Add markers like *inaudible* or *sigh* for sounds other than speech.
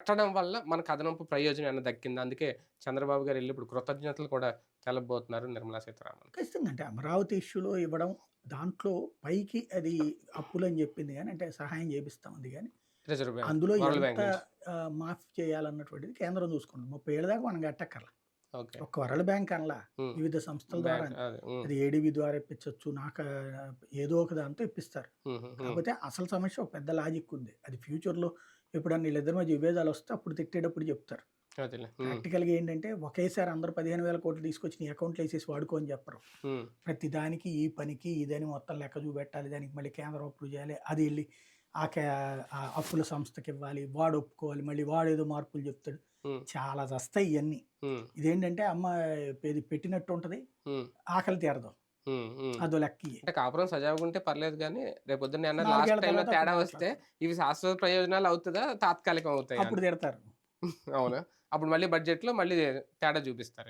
కట్టడం వల్ల మనకు అదనపు ప్రయోజనం ఏమైనా దక్కింది? అందుకే చంద్రబాబు గారు వెళ్ళి ఇప్పుడు కృతజ్ఞతలు కూడా తెలపబోతున్నారు నిర్మలా సీతారామన్. ఖచ్చితంగా అంటే అమరావతి ఇష్యూలో ఇవ్వడం దాంట్లో పైకి అది అప్పులు అని చెప్పింది కానీ అంటే సహాయం చేపిస్తా ఉంది కానీ రిజర్వ్ బ్యాంక్ అందులో ఎంత మాఫ్ చేయాలన్నటువంటిది కేంద్రం చూసుకుంటుంది. ముప్పై ఏళ్ళ దాకా మనం కట్టక్కర్లా. ఒక్క వరల్డ్ బ్యాంక్ అనలా. వివిధ సంస్థల ద్వారా అదే ఏడీబీ ద్వారా ఇప్పించవచ్చు నాకు ఏదో ఒక దాంతో ఇప్పిస్తారు. కాకపోతే అసలు సమస్య ఒక పెద్ద లాజిక్ ఉంది. అది ఫ్యూచర్లో ఎప్పుడన్నా వీళ్ళిద్దరి మధ్య విభేదాలు వస్తే అప్పుడు తిట్టేటప్పుడు చెప్తారు. ప్రాక్టికల్గా ఏంటంటే ఒకేసారి అందరూ పదిహేను వేల కోట్లు తీసుకొచ్చి నీ అకౌంట్లో వేసేసి వాడుకో అని చెప్పరు. ప్రతి దానికి ఈ పనికి ఇదని మొత్తం లెక్క చూపెట్టాలి దానికి మళ్ళీ కేంద్రం అప్రూవ్ చేయాలి అది వెళ్ళి ఆ అప్పుల సంస్థకి ఇవ్వాలి వాడు ఒప్పుకోవాలి మళ్ళీ వాడు ఏదో మార్పులు చెప్తాడు. చాలా వస్తాయి ఇవన్నీ ఇదేంటంటే అమ్మ ఇది పెట్టినట్టు ఉంటుంది. ఆకలి తీరదు. అదో లెక్క. అంటే కాపురం సజావుగా ఉంటే పర్లేదు కానీ రేపు పొద్దున్న నాలుగేళ్ళ లాస్ట్ టైంలో తేడా వస్తే ఇవి శాశ్వత ప్రయోజనాలు అవుతుందా? తాత్కాలికం అవుతాయి? అప్పుడు తిడతారు. *laughs* అవునా? అప్పుడు మళ్ళీ బడ్జెట్లో మళ్ళీ తేడా చూపిస్తారు.